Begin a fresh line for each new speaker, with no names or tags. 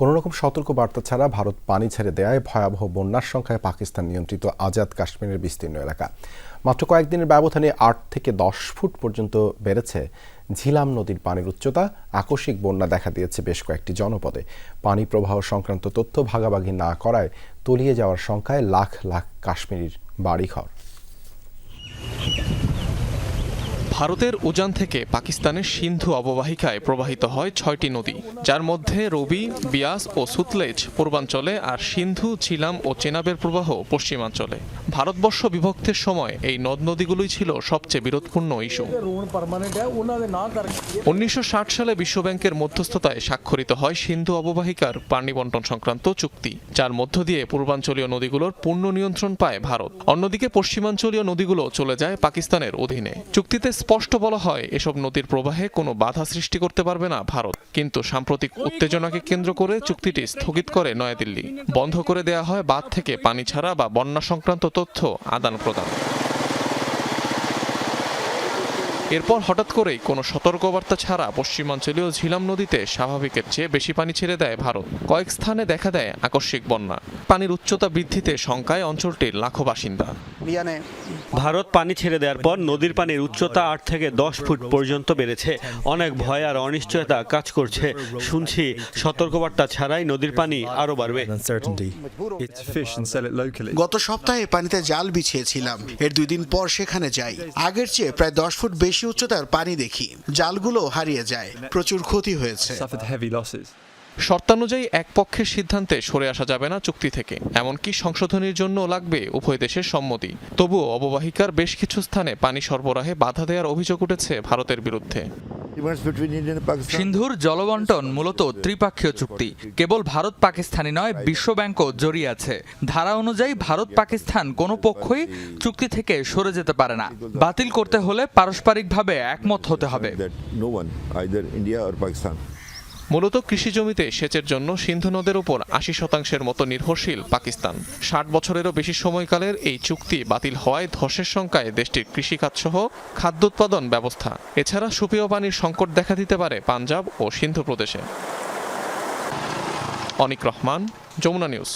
কোনো রকম সতর্ক বার্তা ছাড়া ভারত পানি ছেড়ে দেয় ভয়াবহ বন্যার সংখ্যায় পাকিস্তান নিয়ন্ত্রিত আজাদ কাশ্মীরের বিস্তীর্ণ এলাকা। মাত্র কয়েকদিনের ব্যবধানে আট থেকে দশ ফুট পর্যন্ত বেড়েছে ঝিলাম নদীর পানির উচ্চতা। আকস্মিক বন্যা দেখা দিয়েছে বেশ কয়েকটি জনপদে। পানি প্রবাহ সংক্রান্ত তথ্য ভাগাভাগি না করায় তলিয়ে যাওয়ার সংখ্যায় লাখ লাখ কাশ্মীরির বাড়িঘর।
ভারতের উজান থেকে পাকিস্তানের সিন্ধু অববাহিকায় প্রবাহিত হয় ছয়টি নদী, যার মধ্যে রবি, বিয়াস ও সুতলেজ পূর্বাঞ্চলে আর সিন্ধু ছিলাম ও চেনাবের প্রবাহ পশ্চিমাঞ্চলে। ভারতবর্ষ বিভক্তের সময় এই নদ নদীগুলোই ছিল সবচেয়ে বিরোধপূর্ণ ইস্যু। উনিশশো ষাট সালে বিশ্বব্যাংকের মধ্যস্থতায় স্বাক্ষরিত হয় সিন্ধু অববাহিকার পানি বন্টন সংক্রান্ত চুক্তি, যার মধ্য দিয়ে পূর্বাঞ্চলীয় নদীগুলোর পূর্ণ নিয়ন্ত্রণ পায় ভারত। অন্যদিকে পশ্চিমাঞ্চলীয় নদীগুলো চলে যায় পাকিস্তানের অধীনে। চুক্তিতে স্পষ্ট বলা হয়, এসব নদীর প্রবাহে কোনো বাধা সৃষ্টি করতে পারবে না ভারত। কিন্তু সাম্প্রতিক উত্তেজনাকে কেন্দ্র করে চুক্তিটি স্থগিত করে নয়াদিল্লি। বন্ধ করে দেয়া হয় বাঁধ থেকে পানি ছাড়া বা বন্যা সংক্রান্ত তথ্য আদান প্রদান এরপর হঠাৎ করেই কোনো সতর্কবার্তা ছাড়া পশ্চিমাঞ্চলীয় ঝিলাম নদীতে স্বাভাবিকের চেয়ে বেশি পানি ছেড়ে দেয় ভারত। কয়েক স্থানে দেখা দেয় আকস্মিক বন্যা। পানির উচ্চতা বৃদ্ধিতে শঙ্কায় অঞ্চলটির লাখো বাসিন্দা।
ভারত পানি ছেড়ে দেওয়ার পর নদীর পানির উচ্চতা আট থেকে দশ ফুট পর্যন্ত বেড়েছে। অনেক ভয় আর অনিশ্চয়তা কাজ করছে। শুনছি সতর্কবার্তা ছাড়াই নদীর পানি আরও বাড়বে.
গত সপ্তাহে পানিতে জাল বিছিয়েছিলাম। এর দুই দিন পর সেখানে যাই। আগের চেয়ে প্রায় দশ ফুট বেশি উচ্চতার পানি দেখি জালগুলো হারিয়ে যায় প্রচুর ক্ষতি হয়েছে।
শর্তানুযায়ী এক পক্ষের সিদ্ধান্তে সরে আসা যাবে না চুক্তি থেকে এমনকি সংশোধনীর জন্য লাগবে উভয় দেশের সম্মতি। তবুও অববাহিকার বেশ কিছু স্থানে পানি সরবরাহে বাধা দেওয়ার অভিযোগ উঠেছে ভারতের বিরুদ্ধে।
সিন্ধুর জলবন্টন মূলত ত্রিপাক্ষীয় চুক্তি। কেবল ভারত পাকিস্তানি নয় বিশ্বব্যাংকও জড়িয়ে আছে। ধারা অনুযায়ী ভারত পাকিস্তান কোনো পক্ষই চুক্তি থেকে সরে যেতে পারে না। বাতিল করতে হলে পারস্পরিকভাবে একমত হতে হবে।
মূলত কৃষি জমিতে সেচের জন্য সিন্ধু নদের উপর আশি শতাংশের মতো নির্ভরশীল পাকিস্তান। ষাট বছরেরও বেশি সময়কালের এই চুক্তি বাতিল হওয়ায় ধসের সংখ্যায় দেশটির কৃষিখাত সহ খাদ্য উৎপাদন ব্যবস্থা। এছাড়া সুপেয় পানির সংকট দেখা দিতে পারে পাঞ্জাব ও সিন্ধু প্রদেশে। অনিক রহমান, যমুনা নিউজ।